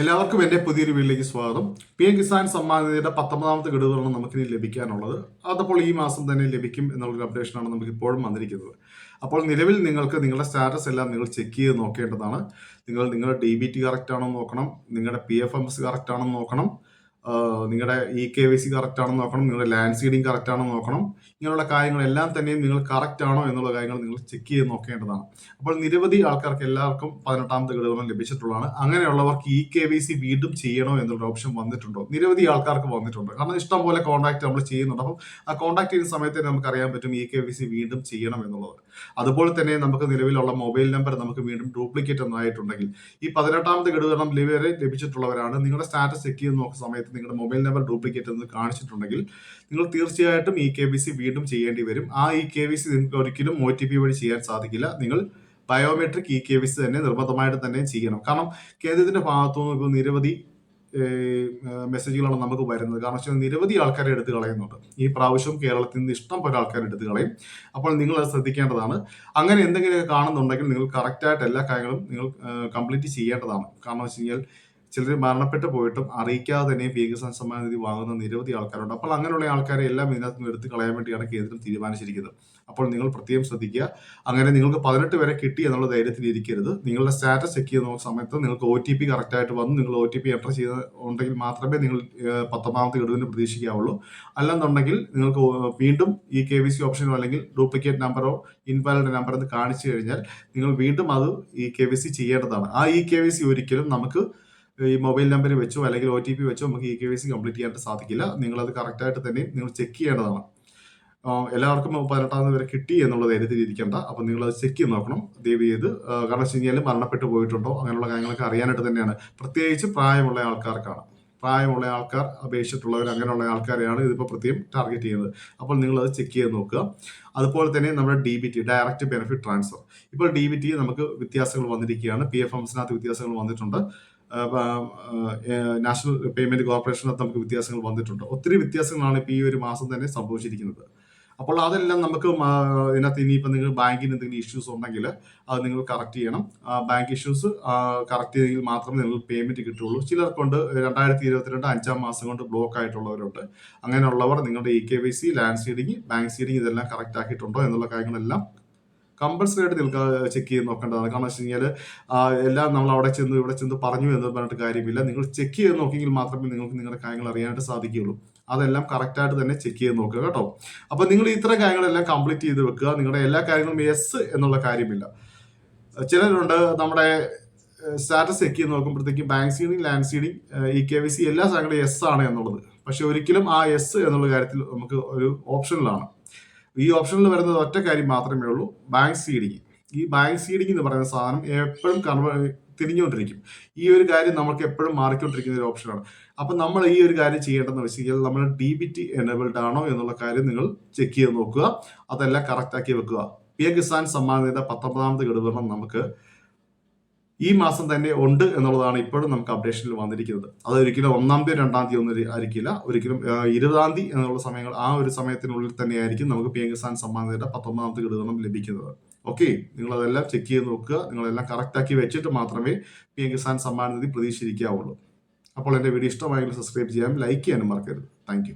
എല്ലാവർക്കും എന്റെ പുതിയൊരു വീട്ടിലേക്ക് സ്വാഗതം. പി എം കിസാൻ സമ്മാൻ നിധിയുടെ പത്തൊമ്പതാമത്തെ ഗഡുവാണ് നമുക്കിനി ലഭിക്കാനുള്ളത്. അതപ്പോൾ ഈ മാസം തന്നെ ലഭിക്കും എന്നുള്ളൊരു അപ്ഡേഷനാണ് നമുക്ക് ഇപ്പോഴും വന്നിരിക്കുന്നത്. അപ്പോൾ നിലവിൽ നിങ്ങൾക്ക് നിങ്ങളുടെ സ്റ്റാറ്റസ് എല്ലാം നിങ്ങൾ ചെക്ക് ചെയ്ത് നോക്കേണ്ടതാണ്. നിങ്ങൾ നിങ്ങളുടെ ഡി ബി ടി കറക്റ്റ് ആണോ നോക്കണം. നിങ്ങളുടെ P F M S correct ആണോ നോക്കണം. നിങ്ങളുടെ E K Y C correct ആണോ നോക്കണം നിങ്ങളുടെ ലാൻഡ് സീഡിങ് കറക്റ്റ് ആണോ നോക്കണം. ഇങ്ങനെയുള്ള കാര്യങ്ങളെല്ലാം തന്നെയും നിങ്ങൾ കറക്റ്റ് ആണോ എന്നുള്ള കാര്യങ്ങൾ നിങ്ങൾ ചെക്ക് ചെയ്ത് നോക്കേണ്ടതാണ്. അപ്പോൾ നിരവധി ആൾക്കാർക്ക് എല്ലാവർക്കും പതിനെട്ടാമത്തെ ഘടകം ലഭിച്ചിട്ടുള്ളതാണ്. അങ്ങനെയുള്ളവർക്ക് ഇ കെ വൈ സി വീണ്ടും ചെയ്യണോ എന്നുള്ള ഓപ്ഷൻ വന്നിട്ടുണ്ടോ? നിരവധി ആൾക്കാർക്ക് വന്നിട്ടുണ്ട്. കാരണം ഇഷ്ടം പോലെ കോൺടാക്ട് നമ്മൾ ചെയ്യുന്നുണ്ട്. അപ്പം ആ കോൺടാക്ട് ചെയ്യുന്ന സമയത്ത് നമുക്ക് അറിയാൻ പറ്റും ഇ കെ വൈ സി വീണ്ടും ചെയ്യണം എന്നുള്ളത്. അതുപോലെ തന്നെ നമുക്ക് നിലവിലുള്ള മൊബൈൽ നമ്പർ നമുക്ക് വീണ്ടും ഡ്യൂപ്ലിക്കേറ്റ് ഒന്നായിട്ടുണ്ടെങ്കിൽ ഈ പതിനെട്ടാമത്തെ ഘടകം വരെ ലഭിച്ചിട്ടുള്ളവരാണ്. നിങ്ങളുടെ സ്റ്റാറ്റസ് ചെക്ക് ചെയ്ത് നോക്കുന്ന സമയത്ത് നിങ്ങളുടെ മൊബൈൽ നമ്പർ ഡ്യൂപ്ലിക്കേറ്റ് എന്ന് കാണിച്ചിട്ടുണ്ടെങ്കിൽ നിങ്ങൾ തീർച്ചയായിട്ടും ഇ കെ ബി സി വീണ്ടും ചെയ്യേണ്ടി വരും. ആ ഇ കെ ബി സി നിങ്ങൾക്ക് ഒരിക്കലും ഒ ടി പി വഴി ചെയ്യാൻ സാധിക്കില്ല. നിങ്ങൾ biometric E K B C തന്നെ നിർബന്ധമായിട്ട് തന്നെ ചെയ്യണം. കാരണം കേന്ദ്രത്തിന്റെ ഭാഗത്തുനിന്ന് ഇപ്പോൾ നിരവധി മെസ്സേജുകളാണ് നമുക്ക് വരുന്നത്. കാരണം വെച്ചാൽ നിരവധി ആൾക്കാരെ എടുത്തു കളയുന്നുണ്ട്. ഈ പ്രാവശ്യം കേരളത്തിൽ നിന്ന് ഇഷ്ടം പോലെ ആൾക്കാരെ എടുത്തു കളയും. അപ്പോൾ നിങ്ങൾ അത് ശ്രദ്ധിക്കേണ്ടതാണ്. അങ്ങനെ എന്തെങ്കിലുമൊക്കെ കാണുന്നുണ്ടെങ്കിൽ നിങ്ങൾ കറക്റ്റായിട്ട് എല്ലാ കാര്യങ്ങളും നിങ്ങൾ കംപ്ലീറ്റ് ചെയ്യേണ്ടതാണ്. കാരണം വെച്ച് കഴിഞ്ഞാൽ ചിലർ മരണപ്പെട്ടു പോയിട്ടും അറിയിക്കാതെ തന്നെ പി സമ്മാന നിധി വാങ്ങുന്ന നിരവധി ആൾക്കാരുണ്ട്. അപ്പോൾ അങ്ങനെയുള്ള ആൾക്കാരെ എല്ലാം ഇതിനകത്ത് നിന്ന് എടുത്ത് കളയാൻ വേണ്ടിയാണ് കേന്ദ്രം തീരുമാനിച്ചിരിക്കുന്നത്. അപ്പോൾ നിങ്ങൾ പ്രത്യേകം ശ്രദ്ധിക്കുക. അങ്ങനെ നിങ്ങൾക്ക് പതിനെട്ട് വരെ കിട്ടി എന്നുള്ള ധൈര്യത്തിൽ ഇരിക്കരുത്. നിങ്ങളുടെ സ്റ്റാറ്റസ് ചെക്ക് ചെയ്യുന്ന സമയത്ത് നിങ്ങൾക്ക് ഒ ടി പി കറക്റ്റായിട്ട് വന്ന് നിങ്ങൾ ഒ ടി പി എന്റർ ചെയ്ത് ഉണ്ടെങ്കിൽ മാത്രമേ നിങ്ങൾ പത്തൊമ്പതാമത്തെ ഗഡുവിന് പ്രതീക്ഷിക്കാവുള്ളൂ. അല്ലെന്നുണ്ടെങ്കിൽ നിങ്ങൾക്ക് വീണ്ടും ഈ കെ വി സി ഓപ്ഷനോ അല്ലെങ്കിൽ ഡ്യൂപ്ലിക്കേറ്റ് നമ്പറോ ഇൻവാലിഡ് നമ്പർ എന്ന് കാണിച്ചു കഴിഞ്ഞാൽ നിങ്ങൾ വീണ്ടും അത് ഈ കെ വി സി ചെയ്യേണ്ടതാണ്. ആ ഇ കെ വി സി ഒരിക്കലും നമുക്ക് ഈ മൊബൈൽ നമ്പർ വെച്ചോ അല്ലെങ്കിൽ ഒ ടി പി വെച്ചോ നമുക്ക് E K Y C complete ചെയ്യാനായിട്ട് സാധിക്കില്ല. നിങ്ങളത് കറക്റ്റായിട്ട് തന്നെ നിങ്ങൾ ചെക്ക് ചെയ്യേണ്ടതാണ്. എല്ലാവർക്കും പതിനെട്ടാമത് വരെ കിട്ടി എന്നുള്ളത് ധൈര്യത്തിൽ ഇരിക്കേണ്ട അപ്പം നിങ്ങൾ അത് ചെക്ക് ചെയ്ത് നോക്കണം. ദയവ് ചെയ്ത് കാരണം വെച്ച് കഴിഞ്ഞാൽ മരണപ്പെട്ടു പോയിട്ടുണ്ടോ അങ്ങനെയുള്ള കാര്യങ്ങളൊക്കെ അറിയാനായിട്ട് തന്നെയാണ്. പ്രത്യേകിച്ച് പ്രായമുള്ള ആൾക്കാർക്കാണ്. പ്രായമുള്ള ആൾക്കാർ അപേക്ഷിച്ചിട്ടുള്ളവർ അങ്ങനെയുള്ള ആൾക്കാരെയാണ് ഇതിപ്പോൾ പ്രത്യേകം ടാർഗറ്റ് ചെയ്യുന്നത്. അപ്പോൾ നിങ്ങൾ അത് ചെക്ക് ചെയ്ത് നോക്കുക. അതുപോലെ തന്നെ നമ്മുടെ D B T direct benefit transfer ഇപ്പോൾ ഡി ബി ടി നമുക്ക് വ്യത്യാസങ്ങൾ വന്നിരിക്കുകയാണ്. പി എഫ് എംസിനകത്ത് വ്യത്യാസങ്ങൾ വന്നിട്ടുണ്ട്. നാഷണൽ പേയ്മെന്റ് കോർപ്പറേഷനകത്ത് നമുക്ക് വ്യത്യാസങ്ങൾ വന്നിട്ടുണ്ട്. ഒത്തിരി വ്യത്യാസങ്ങളാണ് ഇപ്പോൾ ഈ ഒരു മാസം തന്നെ സംഭവിച്ചിരിക്കുന്നത്. അപ്പോൾ അതെല്ലാം നമുക്ക് ഇതിനകത്ത് ഇനിയിപ്പോൾ നിങ്ങൾ ബാങ്കിന് എന്തെങ്കിലും ഇഷ്യൂസ് ഉണ്ടെങ്കിൽ അത് നിങ്ങൾ കറക്റ്റ് ചെയ്യണം. ബാങ്ക് ഇഷ്യൂസ് കറക്റ്റ് ചെയ്തെങ്കിൽ മാത്രമേ നിങ്ങൾ പേയ്മെന്റ് കിട്ടുള്ളൂ ചിലർക്കൊണ്ട് രണ്ടായിരത്തി ഇരുപത്തിരണ്ട് അഞ്ചാം മാസം കൊണ്ട് ബ്ലോക്ക് ആയിട്ടുള്ളവരുണ്ട്. അങ്ങനെയുള്ളവർ നിങ്ങളുടെ E K Y C land seeding bank seeding ഇതെല്ലാം കറക്റ്റ് ആക്കിയിട്ടുണ്ടോ എന്നുള്ള കാര്യങ്ങളെല്ലാം കമ്പൾസറി ആയിട്ട് നിൽക്കാ ചെക്ക് ചെയ്ത് നോക്കേണ്ടതാണ്. കാരണം വെച്ച് കഴിഞ്ഞാൽ എല്ലാം നമ്മൾ അവിടെ ചെന്ന് ഇവിടെ ചെന്ന് പറഞ്ഞു എന്ന് പറഞ്ഞിട്ട് കാര്യമില്ല. നിങ്ങൾ ചെക്ക് ചെയ്ത് നോക്കിയെങ്കിൽ മാത്രമേ നിങ്ങൾക്ക് നിങ്ങളുടെ കാര്യങ്ങൾ അറിയാനായിട്ട് സാധിക്കുകയുള്ളൂ. അതെല്ലാം കറക്റ്റായിട്ട് തന്നെ ചെക്ക് ചെയ്ത് നോക്കുക കേട്ടോ. അപ്പോൾ നിങ്ങൾ ഇത്ര കാര്യങ്ങളെല്ലാം കംപ്ലീറ്റ് ചെയ്ത് വെക്കുക. നിങ്ങളുടെ എല്ലാ കാര്യങ്ങളും യെസ് എന്നുള്ള കാര്യമില്ല. ചിലരുണ്ട് നമ്മുടെ സ്റ്റാറ്റസ് ചെക്ക് ചെയ്ത് നോക്കുമ്പോഴത്തേക്കും bank seeding land seeding E K V C എല്ലാ സാധനങ്ങളും യെസ് ആണ് എന്നുള്ളത്. പക്ഷെ ഒരിക്കലും ആ യെസ് എന്നുള്ള കാര്യത്തിൽ നമുക്ക് ഒരു ഓപ്ഷനിലാണ് ഈ ഓപ്ഷനിൽ വരുന്നത് ഒറ്റ കാര്യം മാത്രമേ ഉള്ളൂ. ബാങ്ക് സീഡിങ് ഈ ബാങ്ക് സീഡിങ് എന്ന് പറയുന്ന സാധനം എപ്പോഴും കൺവ തിരിഞ്ഞുകൊണ്ടിരിക്കും. ഈ ഒരു കാര്യം നമുക്ക് എപ്പോഴും മാറിക്കൊണ്ടിരിക്കുന്ന ഒരു ഓപ്ഷനാണ് അപ്പം നമ്മൾ ഈ ഒരു കാര്യം ചെയ്യേണ്ടതെന്ന് വെച്ച് കഴിഞ്ഞാൽ നമ്മൾ ഡി ബി ടി എനേബിൾഡ് ആണോ എന്നുള്ള കാര്യം നിങ്ങൾ ചെക്ക് ചെയ്ത് നോക്കുക. അതെല്ലാം കറക്റ്റ് ആക്കി വെക്കുക. പി എ കിസാൻ സമ്മാനത്തിന്റെ പത്തൊമ്പതാമത് ഗഡുവരണം നമുക്ക് ഈ മാസം തന്നെ ഉണ്ട് എന്നുള്ളതാണ് ഇപ്പോഴും നമുക്ക് അപ്ഡേഷനിൽ വന്നിരിക്കുന്നത്. അത് ഒരിക്കലും ഒന്നാം തീയതി രണ്ടാം തീയതി ഒന്നും ആയിരിക്കില്ല. ഒരിക്കലും ഇരുപതാം തീയതി എന്നുള്ള സമയങ്ങൾ ആ ഒരു സമയത്തിനുള്ളിൽ തന്നെയായിരിക്കും നമുക്ക് പി എം കിസാൻ സമ്മാനത്തിന്റെ പത്തൊമ്പതാമത്തെ ഘടകം ലഭിക്കുന്നത്. ഓക്കെ നിങ്ങൾ അതെല്ലാം ചെക്ക് ചെയ്ത് നോക്കുക. നിങ്ങളെല്ലാം കറക്റ്റാക്കി വെച്ചിട്ട് മാത്രമേ പി എം കിസാൻ സമ്മാനനിധി പ്രതീക്ഷിക്കാവുള്ളൂ. അപ്പോൾ എന്റെ വീഡിയോ ഇഷ്ടമായെങ്കിൽ സബ്സ്ക്രൈബ് ചെയ്യാനും ലൈക്ക് ചെയ്യാനും മറക്കരുത്. താങ്ക്